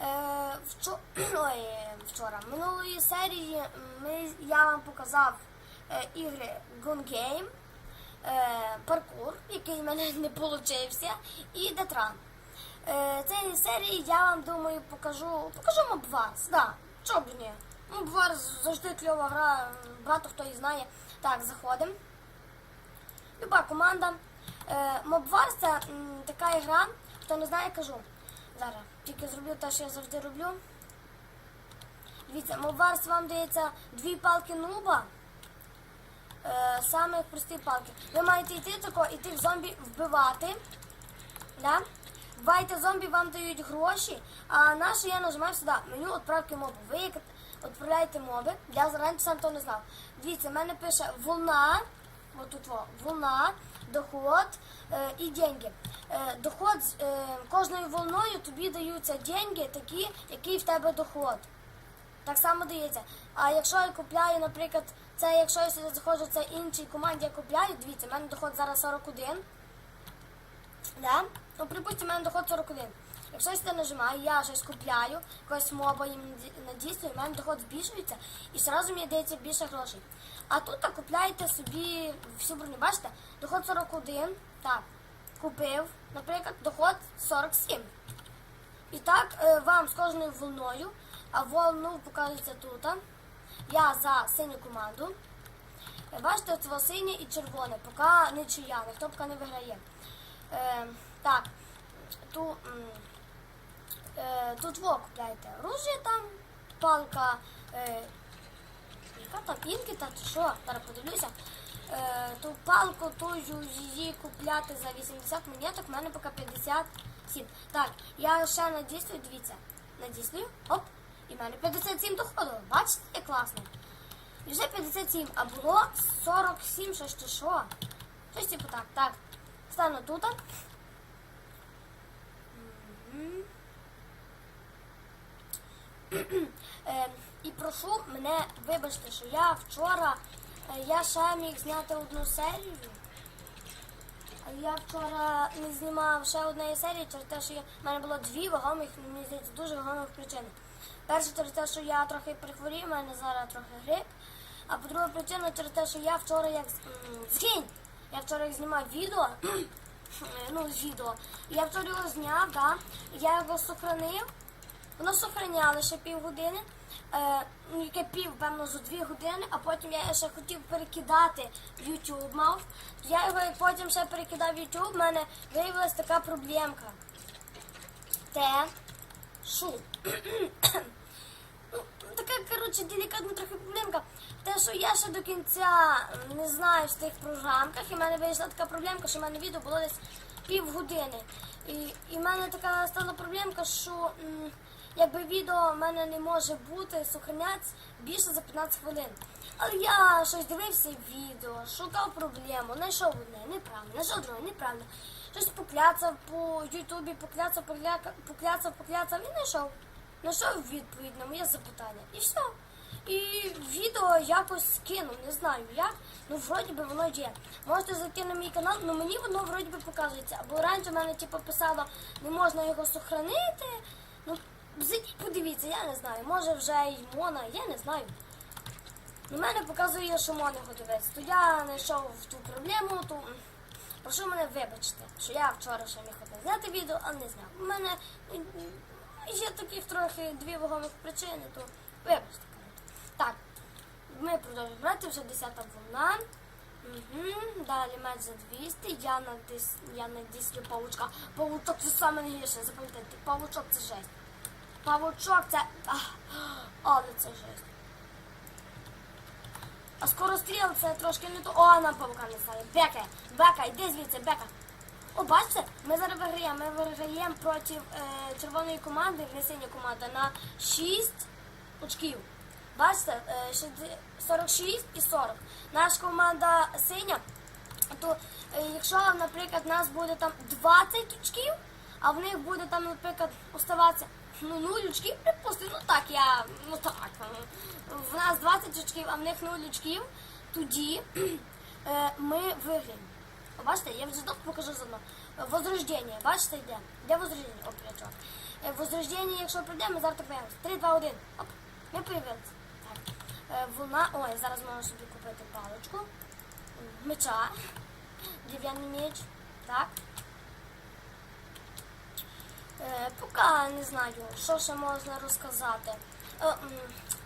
Е, вчо... Ой, вчора. Минулої серії ми... я вам показав е, ігри Gun Game, е, паркур, який в мене не получився, і Детран. Цієї серії я вам думаю покажу. Покажу Мобварс. Да, чого б ні? Мобварс завжди кльова гра, багато хто її знає. Так, заходимо. Люба команда. Мобварс це така ігра, хто не знає, кажу. Зараз тільки зроблю те, що я завжди роблю. Дивіться, Мобварс вам дається дві палки нуба. Е, саме прості палки. Ви маєте йти тако, і тих зомбі вбивати. Да? Вбивайте зомбі, вам дають гроші, а наше я нажимаю сюди меню відправки мобу. Ви відправляєте моби, я раніше сам то не знав. Дивіться, в мене пише волна, отут во, волна, доход е, і деньги. Е, доход е, кожною волною тобі даються деньги такі, який в тебе доход. Так само дається. А якщо я купляю, наприклад, це якщо я сюди заходжу, це іншій команді я купляю, дивіться, в мене доход зараз 41. Да? Ну, припустимо, в мене доход 41. Я сюди нажимаю, я щось купляю, якогось моба їм наді- надіслую, в мене доход збільшується і одразу мені дається більше грошей. А тут так, купляєте собі всю броню, бачите, доход 41, так, купив, наприклад, доход 47. І так е, вам з кожною волною, а волну показується тут. Я за синю команду. Е, Бачите, це синє і червоне, поки не чия, ніхто поки не виграє. Е, так, ту, е, тут во купляєте оружие там, палка, е, яка там інкіта чи що, зараз подивлюся. Е, ту палку, ту її купляти за 80 монеток, в мене поки 57. Так, я ще надіслюю, дивіться, надіслюю, оп, і в мене 57 доходу. Бачите, як класно. І вже 57, а було 47, щось чи що. Щось типу так. Так, стану тут. Мгм. Е, І прошу мене вибачте, що я вчора, е, я ще міг зняти одну серію. Я вчора не знімав ще однієї серії через те, що я, в мене було дві вагомих, мені здається, дуже вагомих причини. Перше через те, що я трохи прихворів, у мене зараз трохи грип. А по-друге причина через те, що я вчора як згинь. Я вчора як знімав відео. ну, відео. Я вчора його зняв, да, я його сохранив. Воно сохраняло ще півгодини, е, ну, яке пів, певно, за дві години, а потім я ще хотів перекидати YouTube мав. Я його потім ще перекидав YouTube, в мене виявилась така проблемка. Те, що ну, така, коротше, делікатна трохи проблемка. Те, що я ще до кінця не знаю в тих програмках, і в мене вийшла така проблемка, що в мене відео було десь півгодини. І, і в мене така стала проблемка, що м, якби відео в мене не може бути, сохранятися більше за 15 хвилин. Але я щось дивився відео, шукав проблему, знайшов одне, неправильно, знайшов друге, неправильно. Щось покляцав по Ютубі, покляцав, покляцав, покляцав і знайшов. Знайшов відповідь на моє запитання. І все. І відео якось скинув, не знаю як. Ну, вроді би воно є. Можете зайти на мій канал, ну мені воно вроді би показується. Або раніше в мене типу, писало, не можна його сохранити. Ну, зайдіть, подивіться, я не знаю. Може вже й мона, я не знаю. У мене показує, що його дивитися. То я знайшов ту проблему, то прошу мене вибачте, що я вчора ще міг одне зняти відео, а не зняв. У мене є таких трохи дві вагомих причини, то вибачте. Так, ми продовжуємо грати, вже 10 волна. Угу. Далі матч за 200. Я на дис... я на дискі павучка. Павучок це саме найгірше, запам'ятайте. Павучок це жесть. Павучок це. Але це жесть. А скоростріл це трошки не то. О, нам павука не стає. Бека, бека, йди звідси, бека. О, бачите, ми зараз виграємо. Ми виграємо проти е, червоної команди, не синя команда, на 6 очків. Бачите, е, 46 і 40. Наша команда синя, то е, якщо, наприклад, нас буде там 20 очків, а в них буде там, наприклад, оставатися ну, 0 очків, припустимо, ну так, я, ну так, в нас 20 очків, а в них 0 очків, тоді е, ми виграємо. Бачите, я вже знов покажу заодно. Возрождення, бачите, йде? Де возрождення? О, плячок. Е, Возрождення, якщо прийде, ми завтра появимося. 3, 2, 1. Оп, ми появилися. Так. Е, Вона, ой, зараз можна собі купити паличку. Меча. Дерев'яний меч. Так. Е, поки не знаю, що ще можна розказати. Е, м,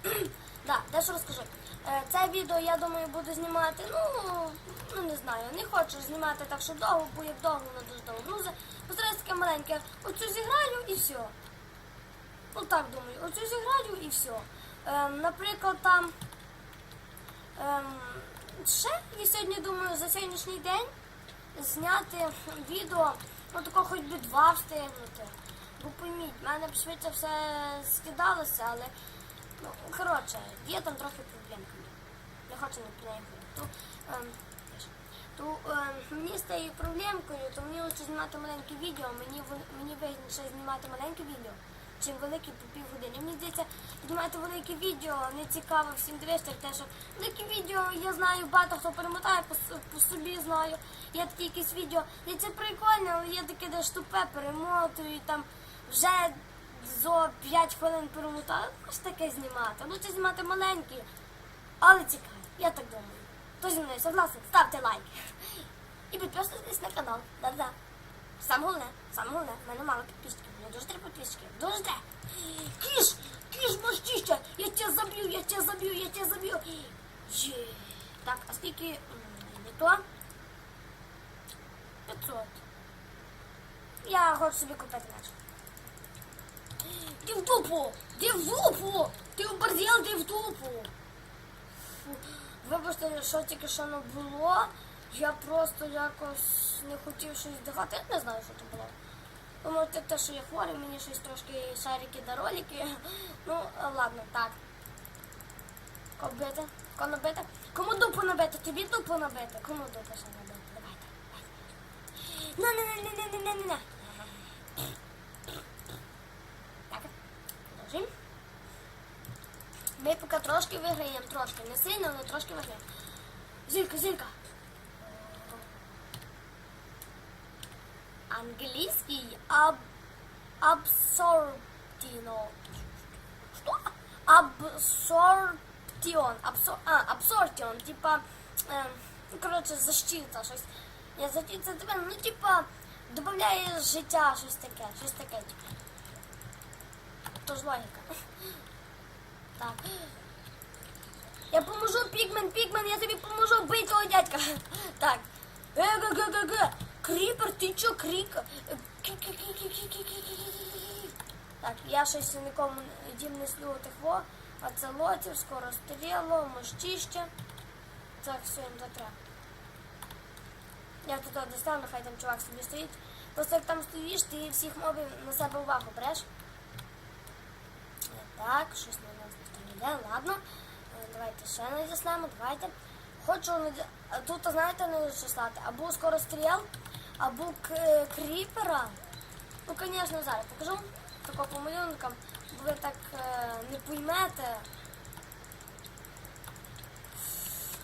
да, дещо розкажу. Е, це відео, я думаю, буду знімати, ну, ну не знаю, не хочу знімати так, що довго, бо як довго воно дуже довго грузе. Постараюсь таке маленьке. Оцю зіграю і все. Ну так думаю, оцю зіграю і все. Е, наприклад, там. Ем, ще я сьогодні думаю за сьогоднішній день зняти відео, ну тако хоч би два встигнути. Бо пойміть, в мене б швидше все скидалося, але ну, коротше, є там трохи проблемки. Не хочу не говорити. То, мені з тією проблемкою, то мені лучше знімати маленьке відео, мені, мені вигідніше знімати маленьке відео, чим велике по півгодини. Мені здається, знімати велике відео не цікаво всім дивитися, те, що велике відео я знаю, багато хто перемотає, по, по собі знаю. Є такі якісь відео, і це прикольно, але є таке, де штупе перемотую, там вже зо 5 хвилин перемотаю. Ось таке знімати. Лучше знімати маленькі, але цікаві. Я так думаю. Хто зі мною согласен, ставте лайк. І підписуйтесь на канал. Да-да. Саме головне, саме головне, в мене мало підписчиків. Мені дуже треба підписчиків. Дуже треба. Кіш! Кіш, мощище! Я тебе заб'ю, я тебе заб'ю, я тебе заб'ю. Є. Так, а скільки не то? 500. Я хочу собі купити наче. Ти в дупу! Ти в дупу! Ти оборзел, ти в дупу! Вибачте, що тільки що не було. Я просто якось не хотів щось дихати. Я не знаю, що це було. Ви можете те, що я хворий, мені щось трошки шарики да ролики. Ну, ладно, так. Кого бити? Набити? Кому дупу набити? Тобі дупу набити? Кому дупу ще набити? Давайте. На Ми поки трошки виграємо, трошки. Не сильно, але трошки виграємо. Зілька, зілька. Английский аб... абсортино. Что? Абсортион. Абсор... А, абсортион. Типа, эм, ну, коротше, защита, щось. Я защита тебе, ну, типа, добавляє життя, щось таке, щось таке, типа. Тож логіка. Так. Я поможу, пігмен, пігмен, я тобі поможу, бий того дядька. Так. Ге-ге-ге-ге-ге. Кріпер, ти чо крік? Так, я щось нікому дім не слю тихо. А це лотів, скоро стріло, мощище. Так, все, їм треба. Я тут достану, хай там чувак собі стоїть. Просто як там стоїш, ти всіх мобів на себе увагу береш. Так, щось не йде, ладно. Е, Давайте ще надіслемо, давайте. Хочу наді- тут, знаєте, не слати, або скоростріл, або кріпера. Ну, звісно, зараз покажу тако по малюнкам, ви так е, не поймете.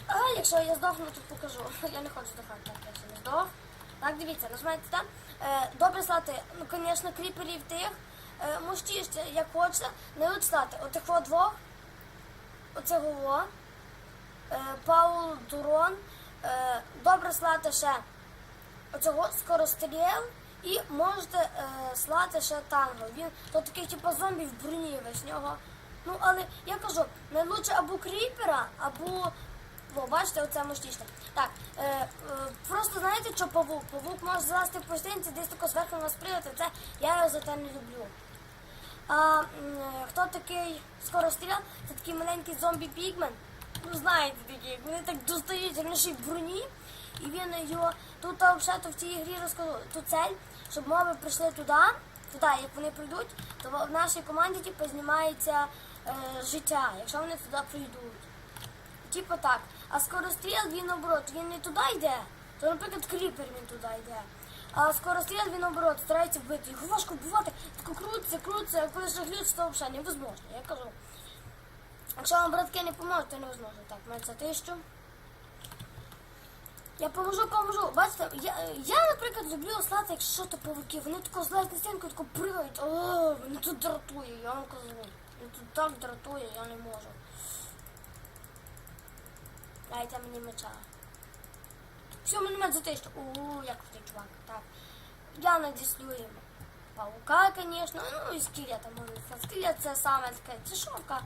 А якщо я здохну, то покажу. Я не хочу здохати, так, я не здох. Так, дивіться, нажимаєте там. Е, добре слати, ну, звісно, кріперів тих. Е, як хочете, не слати. Отих от двох. Оцього во. Е, Паул Дурон. Е, добре слати ще оцього скоростріл. І можете е, слати ще танго. Він то такий типу зомбі в броні весь нього. Ну, але я кажу, найлучше або кріпера, або. О, бачите, оце мощніше. Так, е, е, просто знаєте, що павук? Павук може залазити в постінці, десь тако зверху нас прийти. Це я його за те не люблю. А хто такий скоростріл? Це такий маленький зомбі-пігмен. Ну, знаєте такі, вони так достають ще броні. І він його тут взагалі в цій грі розказу. Тут цель, щоб моби прийшли туди, туди, як вони прийдуть, то в нашій команді типу, знімається е, життя, якщо вони туди прийдуть. Типу так. А скоростріл він наоборот, він не туди йде, то, наприклад, кліпер він туди йде. А скоростріл він наоборот старається вбити. Його важко вбивати, тако крутиться, крутиться, а коли жаглють, то взагалі невозможно. Я кажу. Якщо вам братки не поможуть, то невозможно. Так, ми це тисячу. Я поможу, поможу. Бачите, я, я наприклад, люблю ослати, якщо то павуки. Вони тако злазять на стінку, тако пригають. О, вони тут дратує, я вам кажу. Вони тут так дратує, я не можу. Дайте мені меча. Все, мене меч затишно. Ууу, як крутий чувак. Так. Я надіслю паука, звісно, ну і скелета можна. Скелет це саме таке дешевка.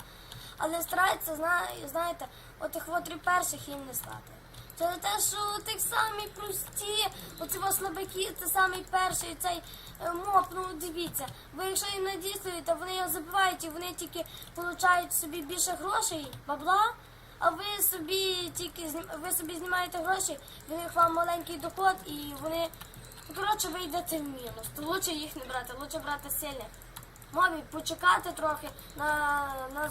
Але старається, зна- знаєте, отих от три перших їм не стати. Це те, що тих самі прості, оці вас слабаки, це самий перший цей е, моб, ну дивіться. Ви якщо їм надіслуєте, вони його забивають і вони тільки получають собі більше грошей, бабла, а ви собі тільки ви собі знімаєте гроші, в них вам маленький доход і вони. Коротше, ви йдете в мінус. То лучше їх не брати, лучше брати сильних. Мові почекати трохи на, на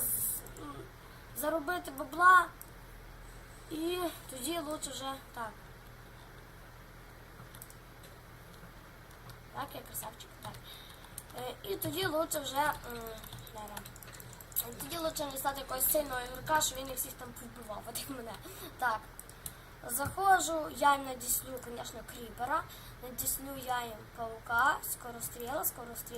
заробити бабла. І тоді лучше вже так. Так, я красавчик. Так. Е, і тоді лучше вже. Тоді лучше не стати якогось сильного ігрока, що він їх всіх там повбивав, от як мене. Так. Заходжу, я їм надіслю, звісно, кріпера, надіслю я їм паука, скоростріла, скоростріла.